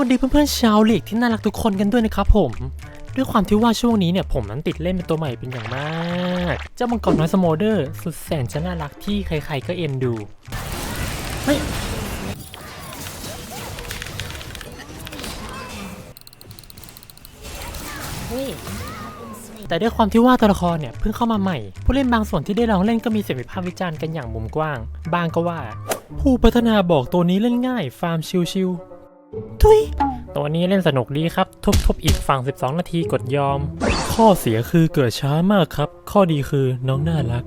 วัสดีเพื่อนๆชาวลีกที่น่ารักทุกคนกันด้วยนะครับผม ด้วยความที่ว่าช่วงนี้เนี่ยผมนั้นติดเล่นเป็นตัวใหม่เป็นอย่างมาก เจ้ามังกรน้อยสโมเดอร์ สุดแสนจะน่ารักที่ใครๆก็เอ็นดูเฮ้ยแต่ด้วยความที่ว่าตัวละครเนี่ยเพิ่งเข้ามาใหม่ ผู้เล่นบางส่วนที่ได้ลองเล่นก็มีเสียงวิพากษ์วิจารณ์กันอย่างมุมกว้าง บางก็ว่า ผู้พัฒนาบอกตัวนี้เล่นง่าย ฟาร์มชิวๆ ทุยตัวนี้เล่นสนุกดีครับ ทุบๆอีกฝั่ง 12 นาทีกดยอม ข้อเสียคือเกิดช้ามากครับ ข้อดีคือน้องน่ารัก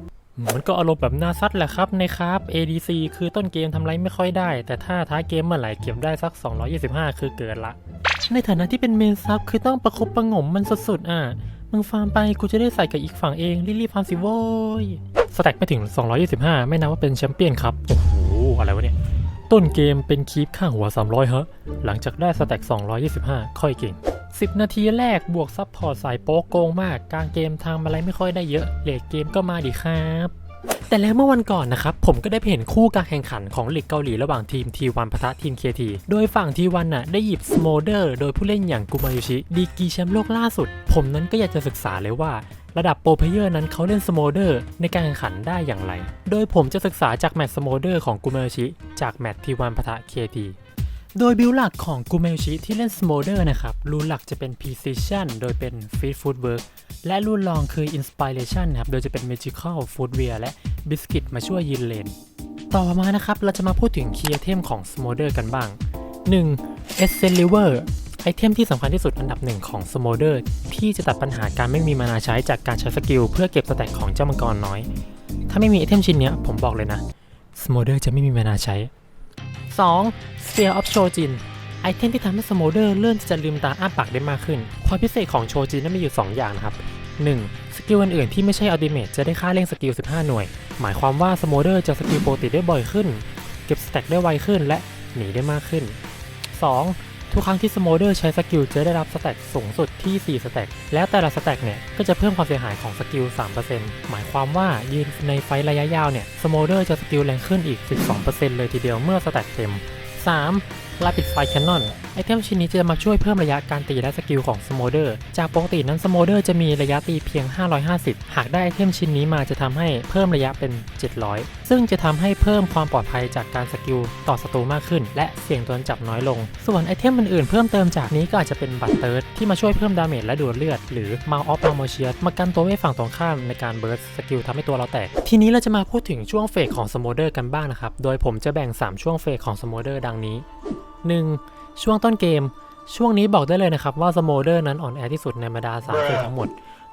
มันก็อารมณ์แบบหนาซัดแหละครับในครับ ADC คือต้นเกมทำไรไม่ค่อยได้ แต่ถ้าท้ายเกมเมื่อไหร่เก็บได้สัก 225 คือเกิดละ ในฐานะที่เป็นเมนซับคือต้องประคบประงมมันสุดๆ อะมึงฟาร์มไปกูจะได้ใส่กับอีกฝั่งเองรีบๆฟาร์มสิโว้ยสแต็กไม่ถึง 225 ไม่นับว่าเป็นแชมเปี้ยนครับ โอ้โห อะไรวะเนี่ย ต้นเกมเป็นคีปข้างหัว 300ฮะ หลังจากได้สแต็ก 225 ค่อยเก่ง 10 นาทีแรกบวกซับพอร์ตสายโป๊กโกงมาก กลางเกมทำอะไรไม่ค่อยได้เยอะ เลทเกมก็มาดีครับ แต่แล้วเมื่อวันก่อนนะครับ ผมก็ได้ไปเห็นคู่การแข่งขันของลีกเกาหลีระหว่างทีม T1 ปะทะทีม KT โดยฝั่ง T1 น่ะได้หยิบสโมเดอร์โดยผู้เล่นอย่างกุมายุชิ ดีกีแชมป์โลกล่าสุด ผมนั้นก็อยากจะศึกษาเลยว่า ระดับโปรเพเยอร์นั้นเขาเล่นสโมเดอร์ในการแข่งขันได้อย่างไร โดยผมจะศึกษาจากแมตช์สโมเดอร์ของกุมายุชิจากแมตช์ T1 ปะทะ KT โดยบิลหลักของกูเมลชิที่เล่น Smolder นะครับรูนหลักจะเป็น Precision โดยเป็น Feed Footwork และรูนรองคือ Inspiration นะครับ โดยจะเป็น Magical Footwear และ Biscuit มาช่วยยืนเลน ต่อมานะครับ เราจะมาพูดถึง Key Item ของ Smolder กันบ้าง 1. Essence Lever ไอเทมที่สำคัญที่สุดอันดับหนึ่งของ Smolder ที่จะตัดปัญหาการไม่มีมานาใช้จากการใช้สกิลเพื่อเก็บสแต็กของเจ้ามังกรน้อย ถ้าไม่มีไอเทมชิ้นนี้ผมบอกเลยนะ Smolder จะไม่มีมานาใช้ 2. Sphere of Shojin ไอเทมที่ทำให้สโมเดอร์เลื่อนจะลืมตาอ้าปากได้มากขึ้นความพิเศษของโชจินนั้นมีอยู่ 2 อย่างนะครับ 1. สกิลอื่นๆที่ไม่ใช่อัลติเม e จะได้ค่าเร่งสกิล 15 หน่วย หมายความว่าสโมเดอร์จะสกิลโปกติได้บ่อยขึ้น เก็บสแต็กได้ไวขึ้นและหนีได้มากขึ้น 2. ทุกครั้งที่สโมเดอร์ใช้สกิลจะได้รับสแต็กสูงสุดที่ 4 สแต็กแล้วแต่ละสแต็กเนี่ย ก็จะเพิ่มความเสียหายของสกิล 3%หมายความว่ายืนในไฟระยะยาวเนี่ย สโมเดอร์จะสกิลแรงขึ้นอีก 12%เลยทีเดียวเมื่อสแต็กเต็ม 3. ลาปิดไฟแคนนอน ไอเทมชิ้นนี้จะมาช่วยเพิ่มระยะการตีและสกิลของสโมเดอร์จากปกตินั้นสโมเดอร์จะมีระยะตีเพียง 550 หากได้ไอเทมชิ้นนี้มาจะทำให้เพิ่มระยะเป็น 700 ซึ่งจะทำให้เพิ่มความปลอดภัยจากการสกิลต่อศัตรูมากขึ้น และเสี่ยงโดนจับน้อยลง ส่วนไอเทมอื่นๆเพิ่มเติมจากนี้ก็อาจจะเป็นบัตเติร์ดที่มาช่วยเพิ่มดาเมจและดูดเลือด หรือมาออฟมาโมเชียสมากันตัวไว้ฝั่งตรงข้ามในการเบิร์สสกิลทำให้ตัวเราแตก ทีนี้เราจะมาพูดถึงช่วงเฟสของสโมเดอร์กันบ้างนะครับ โดยผมจะแบ่ง 3 ช่วงเฟสของสโมเดอร์ดังนี้ 1. ช่วงต้นเกม ช่วงนี้บอกได้เลยนะครับว่าสโมเดอร์นั้นอ่อนแอที่สุดในบรรดา3เฟสทั้งหมด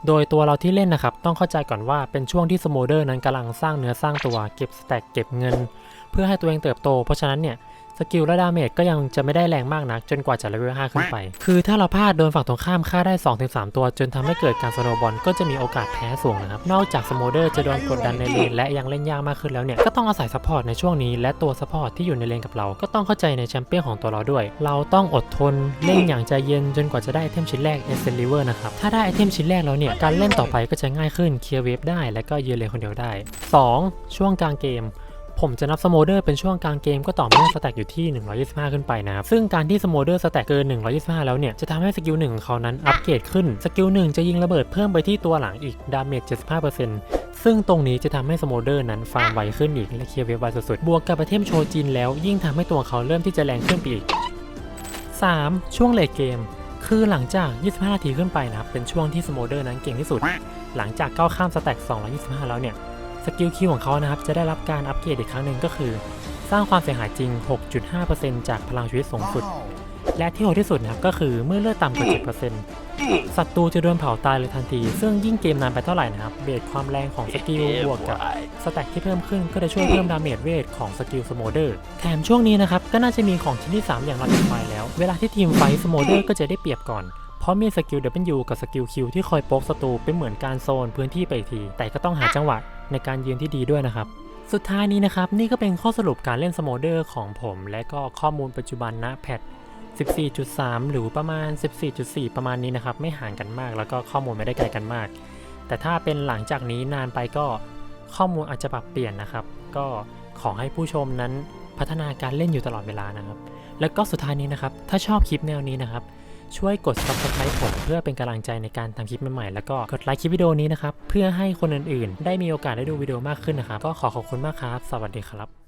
โดยตัวเราที่เล่นนะครับ ต้องเข้าใจก่อนว่าเป็นช่วงที่สโมเดอร์นั้นกำลังสร้างเนื้อสร้างตัวเก็บสแต็กเก็บเงิน เพื่อให้ตัวเองเติบโต เพราะฉะนั้นเนี่ย สกิลและดาเมจก็ยังจะไม่ได้แรงมากนัก จนกว่าจะเลเวล5ขึ้นไป คือถ้าเราพลาดโดนฝั่งตรงข้ามฆ่าได้ 2-3 ตัว จนทำให้เกิดการสโนว์บอลก็จะมีโอกาสแพ้สูงนะครับ นอกจากสโมเดอร์จะโดนกดดันในเลนและยังเล่นยากมากขึ้นแล้วเนี่ย ก็ต้องอาศัยซัพพอร์ตในช่วงนี้ และตัวซัพพอร์ตที่อยู่ในเลนกับเรา ก็ต้องเข้าใจในแชมเปี้ยนของตัวเราด้วย เราต้องอดทนเล่นอย่างใจเย็นจนกว่าจะได้ไอเทมชิ้นแรกเอเซนลิเวอร์นะครับ ถ้าได้ไอเทมชิ้นแรกแล้วเนี่ย การเล่นต่อไปก็จะง่ายขึ้น เคลียร์เวฟได้ และก็ยืนเลนคนเดียวได้ 2. ช่วงกลางเกม ผมจะนับสโมเดอร์เป็นช่วงกลางเกมก็ต่อเมื่อสแต็กอยู่ที่ 125 ขึ้นไปนะครับ ซึ่งการที่สโมเดอร์สแต็กเกิน 125 แล้วเนี่ย จะทำให้สกิลหนึ่งของเขานั้นอัปเกรดขึ้น สกิลหนึ่งจะยิงระเบิดเพิ่มไปที่ตัวหลังอีก ดาเมจ 75%ซึ่งตรงนี้จะทำให้สโมเดอร์นั้นฟาร์มไวขึ้นอีกและเคลียร์เวฟไวสุดๆ บวกกับไอเทมโชจินแล้วยิ่งทำให้ตัวเขาเริ่มที่จะแรงขึ้นไปอีก 3. ช่วงเลทเกมคือหลังจาก 25 นาทีขึ้นไปนะครับ เป็นช่วงที่สโมเดอร์นั้นเก่งที่สุด หลังจากก้าวข้ามสแต็ก 225 แล้วเนี่ย สกิลคิวของเขานะครับจะได้รับการอัปเกรดอีกครั้งหนึ่งก็คือ สร้างความเสียหายจริง 6.5%จากพลังชีวิตสูงสุด และที่โหดที่สุดนะครับก็คือเมื่อเลือดต่ำกว่า 7%ศัตรูจะโดนเผาตายเลยทันที ซึ่งยิ่งเกมนานไปเท่าไหร่นะครับเบสความแรงของสกิลบวกกับสแต็กที่เพิ่มขึ้นก็จะช่วยเพิ่มดาเมจเวทของสกิลสโมเดอร์แถมช่วงนี้นะครับก็น่าจะมีของชิ้นที่ 3 อย่างเราติดไฟแล้ว เวลาที่ทีมไฟสโมเดอร์ก็จะได้เปรียบก่อนเพราะมีสกิล W กับสกิล Q ที่คอยโป๊กศัตรูเป็นเหมือนการโซนพื้นที่ไปอีกที แต่ก็ต้องหาจังหวะ ในการยืนที่ดีด้วยนะครับสุดท้ายนี้นะครับนี่ก็เป็นข้อสรุปการเล่นสโมเดอร์ของผม และก็ข้อมูลปัจจุบันณแพท14.3 หรือประมาณ 14.4 ประมาณนี้นะครับ ไม่ห่างกันมาก แล้วก็ข้อมูลไม่ได้ไกลกันมาก แต่ถ้าเป็นหลังจากนี้นานไปก็ข้อมูลอาจจะปรับเปลี่ยนนะครับ ก็ขอให้ผู้ชมนั้นพัฒนาการเล่นอยู่ตลอดเวลานะครับ แล้วก็สุดท้ายนี้นะครับ ถ้าชอบคลิปแนวนี้นะครับ ช่วยกด subscribe ผมเพื่อเป็นกำลังใจในการทำคลิปใหม่ๆ แล้วก็กดไลค์คลิปวิดีโอนี้นะครับ เพื่อให้คนอื่นๆ ได้มีโอกาสได้ดูวิดีโอมากขึ้นนะครับ ก็ขอขอบคุณมากครับ สวัสดีครับ